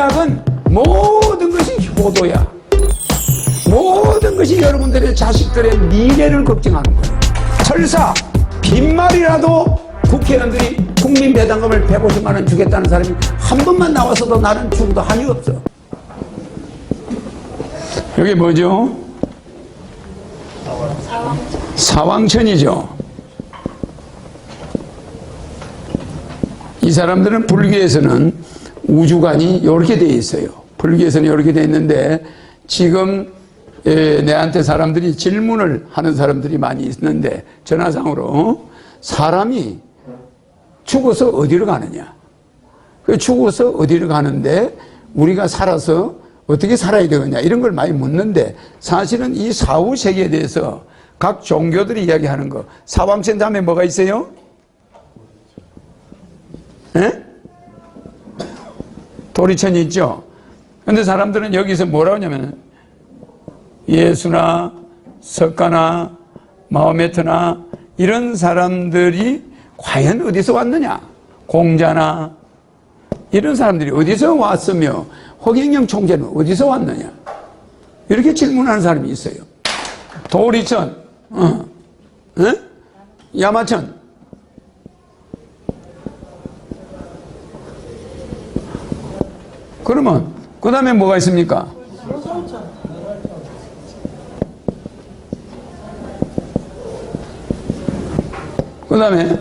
공약은 모든 것이 효도야. 모든 것이 여러분들의 자식들의 미래를 걱정하는 거예요. 설사 빈말이라도 국회의원들이 국민 배당금을 150만 원 주겠다는 사람이 한 번만 나와서도 나는 죽어도 한이 없어. 여기 뭐죠? 사왕천이죠. 이 사람들은 불교에서는 우주관이 이렇게 돼 있어요. 불교에서는 이렇게 돼 있는데 지금 에, 내한테 사람들이 질문을 하는 사람들이 많이 있는데 전화상으로 사람이 죽어서 어디로 가느냐? 그 죽어서 어디로 가는데 우리가 살아서 어떻게 살아야 되느냐 이런 걸 많이 묻는데 사실은 이 사후 세계에 대해서 각 종교들이 이야기하는 거 사왕천 다음에 뭐가 있어요? 예? 도리천이 있죠. 근데 사람들은 여기서 뭐라고 하냐면 예수나 석가나 마호메트나 이런 사람들이 과연 어디서 왔느냐? 공자나 이런 사람들이 어디서 왔으며 허경영 총재는 어디서 왔느냐? 이렇게 질문하는 사람이 있어요. 도리천, 어, 어? 야마천, 그러면 그 다음에 뭐가 있습니까? 그 다음에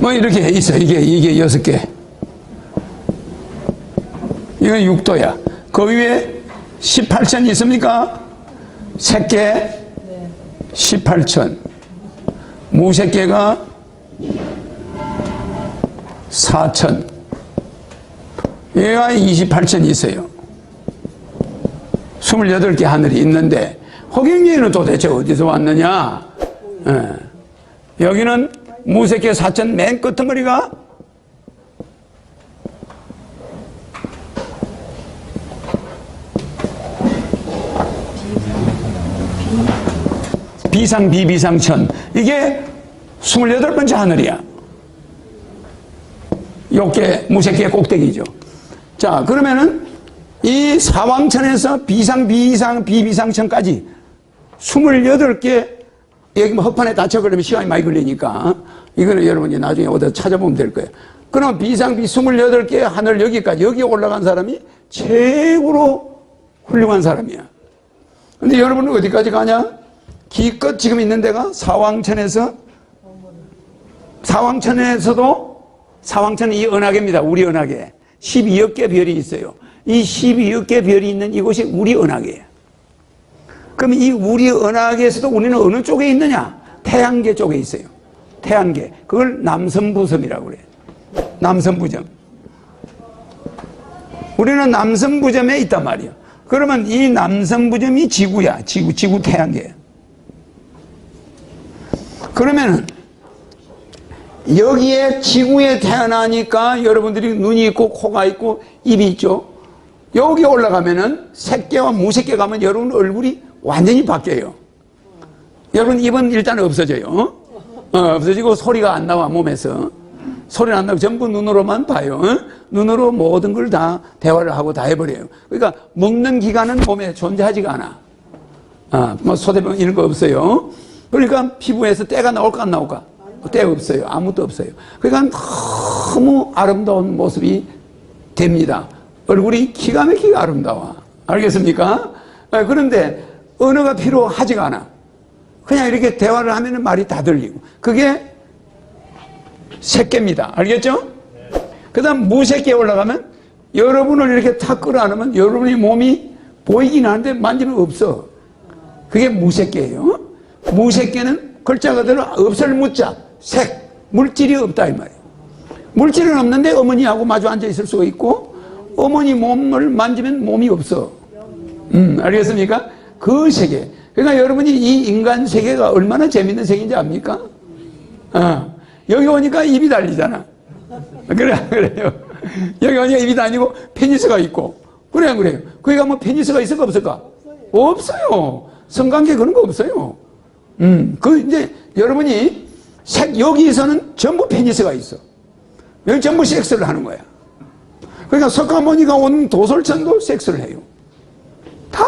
뭐 이렇게 있어 이게 이게 여섯 개 이건 6도야 그 위에 18천 있습니까? 새끼 18천. 무새끼가 4천. 얘가 28천 있어요. 28개 하늘이 있는데 허경리는 도대체 어디서 왔느냐? 예. 여기는 무새끼 4천 맨 끝머리가 비상 비비상천. 이게 28번째 하늘이야. 요게 무새끼의 꼭대기죠. 자 그러면은 이 사왕천에서 비상 비상 비비상천까지 28개 여기 뭐 허판에 닫혀 그러면 시간이 많이 걸리니까 이거는 여러분이 나중에 어디 찾아보면 될 거예요. 그럼 비상 비 28개 하늘 여기까지 여기 올라간 사람이 최고로 훌륭한 사람이야. 근데 여러분은 어디까지 가냐 기껏 지금 있는 데가 사왕천에서 사왕천에서도 사왕천은 이 은하계입니다. 우리 은하계. 12억 개 별이 있어요. 이 12억 개 별이 있는 이곳이 우리 은하계예요. 그럼 이 우리 은하계에서도 우리는 어느 쪽에 있느냐? 태양계 쪽에 있어요. 태양계. 그걸 남선부섬이라고 그래요. 남선부점. 우리는 남선부점에 있단 말이에요. 그러면 이 남선부점이 지구야. 지구, 지구 태양계야. 그러면은 여기에 지구에 태어나니까 여러분들이 눈이 있고 코가 있고 입이 있죠. 여기 올라가면은 새끼와 무새끼 가면 여러분 얼굴이 완전히 바뀌어요. 여러분 입은 일단 없어져요. 어, 없어지고 소리가 안 나와 몸에서 소리는 안 나고 전부 눈으로만 봐요. 어? 눈으로 모든 걸 다 대화를 하고 다 해버려요. 그러니까 먹는 기관은 몸에 존재하지가 않아. 아, 뭐 소대병 이런 거 없어요. 그러니까 피부에서 때가 나올까 안 나올까? 때 없어요. 아무것도 없어요. 그러니까 너무 아름다운 모습이 됩니다. 얼굴이 기가 막히게 아름다워. 알겠습니까? 아, 그런데 언어가 필요하지가 않아. 그냥 이렇게 대화를 하면 말이 다 들리고. 그게 새끼입니다. 알겠죠? 그 다음 무새끼에 올라가면 여러분을 이렇게 탁 끌어안으면 여러분의 몸이 보이긴 하는데 만지면 없어. 그게 무새끼예요. 무새끼는 글자 그대로 없을 무자, 색, 물질이 없다 이 말이에요. 물질은 없는데 어머니하고 마주 앉아 있을 수가 있고 어머니 몸을 만지면 몸이 없어. 음, 알겠습니까? 그 세계. 그러니까 여러분이 이 인간 세계가 얼마나 재밌는 세계인지 압니까? 어, 여기 오니까 입이 달리잖아. 그래, 그래요. 여기 오니까 입이 다니고 페니스가 있고. 그래, 그래요. 거기 가면 페니스가 있을까, 없을까? 없어요. 성관계 그런 거 없어요. 음, 그 이제 여러분이 색, 여기서는 전부 페니스가 있어. 여기 전부 섹스를 하는 거야. 그러니까 석가모니가 온 도솔천도 섹스를 해요. 다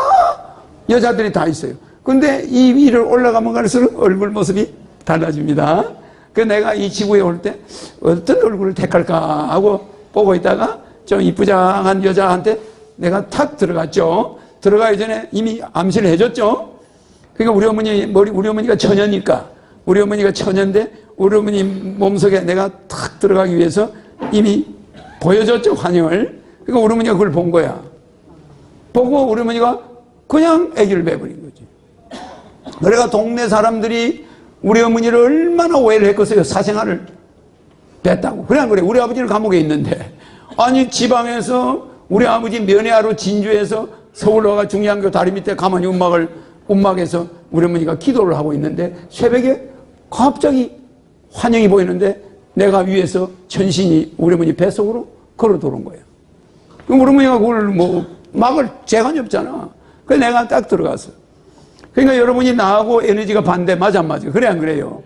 여자들이 다 있어요. 근데 이 위를 올라가면 갈수록 얼굴 모습이 달라집니다. 그 내가 이 지구에 올 때 어떤 얼굴을 택할까 하고 보고 있다가 좀 이쁘장한 여자한테 내가 탁 들어갔죠. 들어가기 전에 이미 암시를 해줬죠. 그러니까 우리 어머니 머리 우리 어머니가 처녀니까 우리 어머니가 처녀인데 우리 어머니 몸속에 내가 탁 들어가기 위해서 이미 보여줬죠 환영을. 그러니까 우리 어머니가 그걸 본 거야. 보고 우리 어머니가 그냥 아기를 베버린 거지. 그래가 동네 사람들이 우리 어머니를 얼마나 오해를 했겠어요. 사생활을 뺐다고. 그래 안 그래? 우리 아버지는 감옥에 있는데. 아니 지방에서 우리 아버지 면회하러 진주에서 서울 와가 중량교 다리 밑에 가만히 움막을 움막에서 우리 어머니가 기도를 하고 있는데 새벽에 갑자기 환영이 보이는데 내가 위에서 천신이 우리 어머니 뱃속으로 걸어 들어온 거예요. 우리 어머니가 그걸 뭐 막을 재간이 없잖아. 그래서 내가 딱 들어갔어. 그러니까 여러분이 나하고 에너지가 반대 맞아 안 맞아. 그래 안 그래요?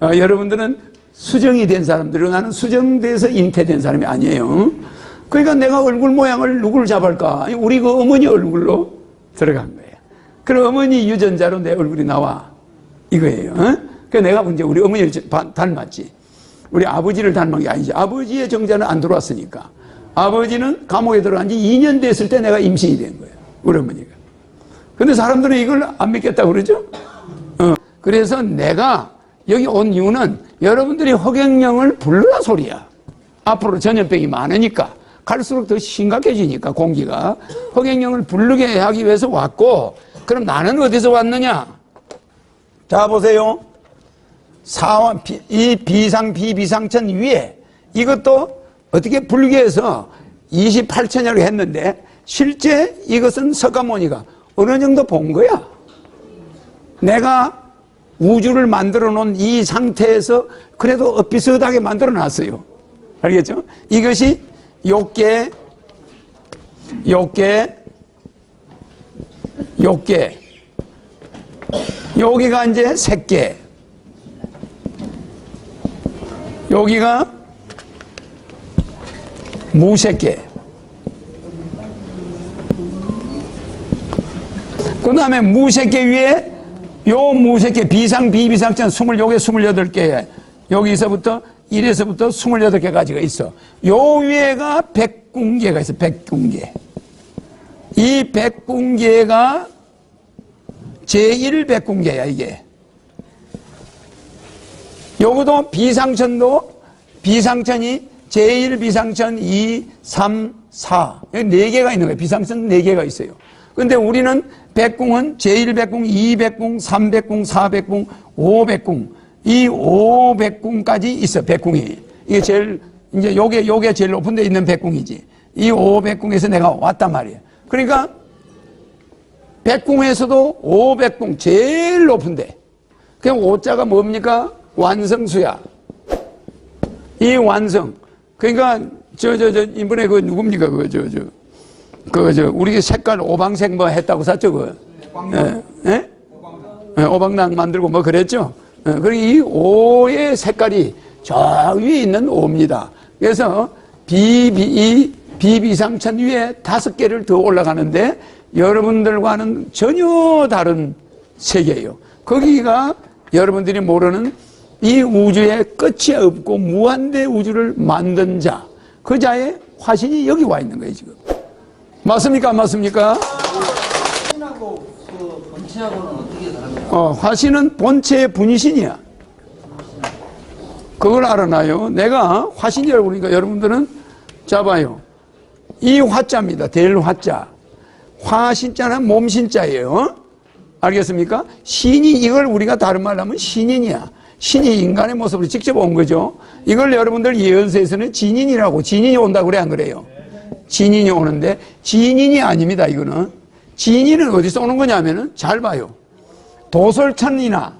어, 여러분들은 수정이 된 사람들이고 나는 수정돼서 잉태된 사람이 아니에요. 그러니까 내가 얼굴 모양을 누구를 잡을까? 우리 그 어머니 얼굴로 들어간 거예요. 그럼 어머니 유전자로 내 얼굴이 나와. 이거예요. 어? 그 내가 이제 우리 어머니를 바- 닮았지. 우리 아버지를 닮은 게 아니지. 아버지의 정자는 안 들어왔으니까. 아버지는 감옥에 들어간 지 2년 됐을 때 내가 임신이 된 거예요. 우리 어머니가. 근데 사람들은 이걸 안 믿겠다고 그러죠? 어. 그래서 내가 여기 온 이유는 여러분들이 허경영을 불러라 소리야. 앞으로 전염병이 많으니까 갈수록 더 심각해지니까 공기가 허경영을 부르게 하기 위해서 왔고 그럼 나는 어디서 왔느냐? 자 보세요. 사원 비- 이 비상 비비상천 위에 이것도 어떻게 불교해서 28천여로 했는데 실제 이것은 석가모니가 어느 정도 본 거야. 내가 우주를 만들어 놓은 이 상태에서 그래도 엇비슷하게 만들어 놨어요. 알겠죠? 이것이 욕계, 욕계, 욕계. 여기가 이제 색계. 여기가 무색계. 그 다음에 무색계 위에 요 무색계 비상 비비상천 20요게 28개 여기서부터 1에서부터 28개까지가 있어 요 위에가 백궁계가 있어 백궁계 이 백궁계가 제1백궁계야 이게 요것도 비상천도 비상천이 제1 비상천 2, 3, 4. 여기 네 개가 있는 거예요. 비상천 네 개가 있어요. 근데 우리는 백궁은 제1 백궁, 2 백궁, 3 백궁, 4 백궁, 5 백궁. 이 5 백궁까지 있어, 백궁이. 이게 제일, 이제 요게, 요게 제일 높은 데 있는 백궁이지. 이 5 백궁에서 내가 왔단 말이에요. 그러니까 백궁에서도 5 백궁 제일 높은데. 그냥 5자가 뭡니까? 완성수야. 이 완성. 그러니까 저 저 저 이번에 그 누굽니까 그저저 그 저 우리 색깔 오방색 뭐 했다고 샀죠 그. 예? 예? 예, 오방랑 만들고 뭐 그랬죠. 예, 그리고 이 오의 색깔이 저 위에 있는 오입니다. 그래서 비 비 비비상천 위에 다섯 개를 더 올라가는데 여러분들과는 전혀 다른 세계예요. 거기가 여러분들이 모르는 이 우주의 끝이 없고 무한대 우주를 만든 자, 그 자의 화신이 여기 와 있는 거예요, 지금. 맞습니까? 안 맞습니까? 신하고 그 본체하고는 어떻게 다릅니까? 어, 화신은 본체의 분신이야. 그걸 알아나요. 내가 화신이라고 그러니까 여러분들은 잡아요. 이 화자입니다. 될 화자. 화신자는 몸신자예요. 어? 알겠습니까? 신이 이걸 우리가 다른 말로 하면 신인이야. 신이 인간의 모습으로 직접 온 거죠. 이걸 여러분들 예언서에서는 진인이라고 진인이 온다고 그래 안 그래요? 진인이 오는데 진인이 아닙니다. 이거는 진인은 어디서 오는 거냐면은 잘 봐요. 도솔천이나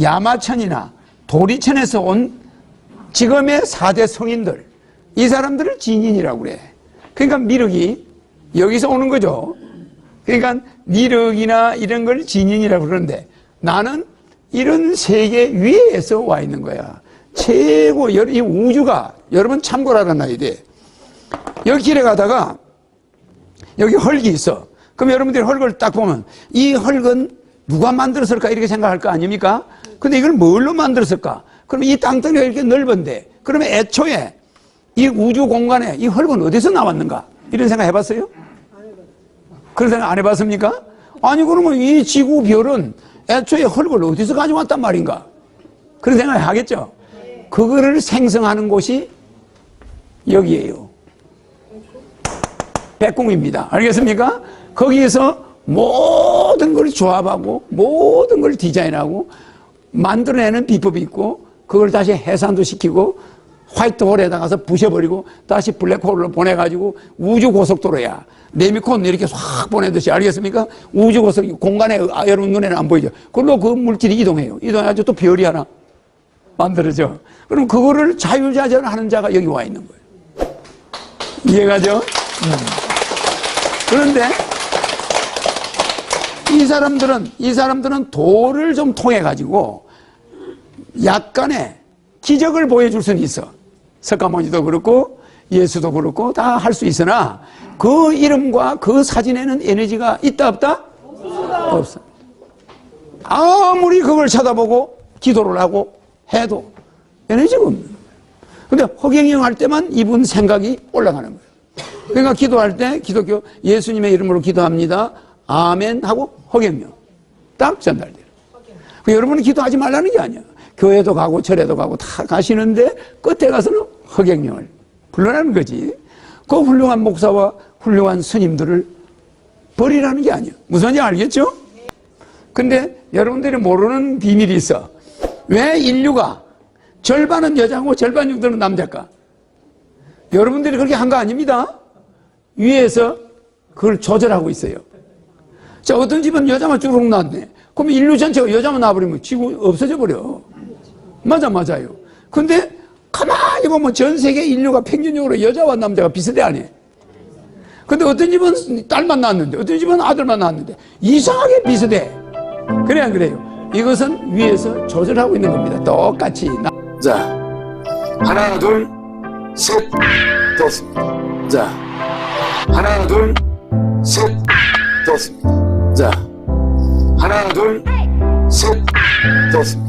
야마천이나 도리천에서 온 지금의 4대 성인들 이 사람들을 진인이라고 그래. 그러니까 미륵이 여기서 오는 거죠. 그러니까 니력이나 이런 걸 진인이라고 그러는데 나는 이런 세계 위에서 와 있는 거야. 최고 여- 이 우주가 여러분 참고를 알아놔야 돼. 여기 길에 가다가 여기 헐기 있어. 그럼 여러분들이 헐을 딱 보면 이 헐은 누가 만들었을까 이렇게 생각할 거 아닙니까? 근데 이걸 뭘로 만들었을까? 그럼 이 땅덩이가 이렇게 넓은데 그러면 애초에 이 우주 공간에 이 헐은 어디서 나왔는가? 이런 생각 해봤어요? 그런 생각 안 해봤습니까? 아니 그러면 이 지구 별은 애초에 헐을 어디서 가져왔단 말인가? 그런 생각 하겠죠? 그거를 생성하는 곳이 여기에요. 백궁입니다. 알겠습니까? 거기에서 모든 걸 조합하고 모든 걸 디자인하고 만들어내는 비법이 있고 그걸 다시 해산도 시키고 화이트홀에다 가서 부셔버리고 다시 블랙홀로 보내가지고 우주 고속도로야. 네미콘 이렇게 확 보내듯이 알겠습니까? 우주 고속 공간에 아, 여러분 눈에는 안 보이죠. 그걸로 그 물질이 이동해요. 이동해가지고 또 별이 하나 만들어져. 그럼 그거를 자유자재를 하는 자가 여기 와 있는 거예요. 이해가죠? 그런데 이 사람들은 이 사람들은 도를 좀 통해 가지고 약간의 기적을 보여줄 수는 있어. 석가모니도 그렇고 예수도 그렇고 다 할 수 있으나 그 이름과 그 사진에는 에너지가 있다 없다? 없어. 아무리 그걸 쳐다보고 기도를 하고 해도 에너지가 없는. 근데 허경영 할 때만 이분 생각이 올라가는 거예요. 그러니까 기도할 때 기독교 예수님의 이름으로 기도합니다. 아멘 하고 허경영 딱 전달돼요. 그 여러분은 기도하지 말라는 게 아니야. 교회도 가고 절에도 가고 다 가시는데 끝에 가서는 허경영을 불러라는 거지. 그 훌륭한 목사와 훌륭한 스님들을 버리라는 게 아니야. 무슨 말인지 알겠죠? 근데 여러분들이 모르는 비밀이 있어. 왜 인류가 절반은 여자고 절반 정도는 남자일까? 여러분들이 그렇게 한 거 아닙니다. 위에서 그걸 조절하고 있어요. 자, 어떤 집은 여자만 쭉 나왔네. 그럼 인류 전체가 여자만 나와버리면 지구 없어져 버려. 맞아, 맞아요. 근데 가만히 보면 전 세계 인류가 평균적으로 여자와 남자가 비슷해, 안 해? 근데 어떤 집은 딸만 낳았는데, 어떤 집은 아들만 낳았는데, 이상하게 비슷해. 그래, 안 그래요? 이것은 위에서 조절하고 있는 겁니다. 똑같이. 자, 하나, 둘, 셋, 됐습니다. 자, 하나, 둘, 셋, 됐습니다. 자, 하나, 둘, 셋, 됐습니다.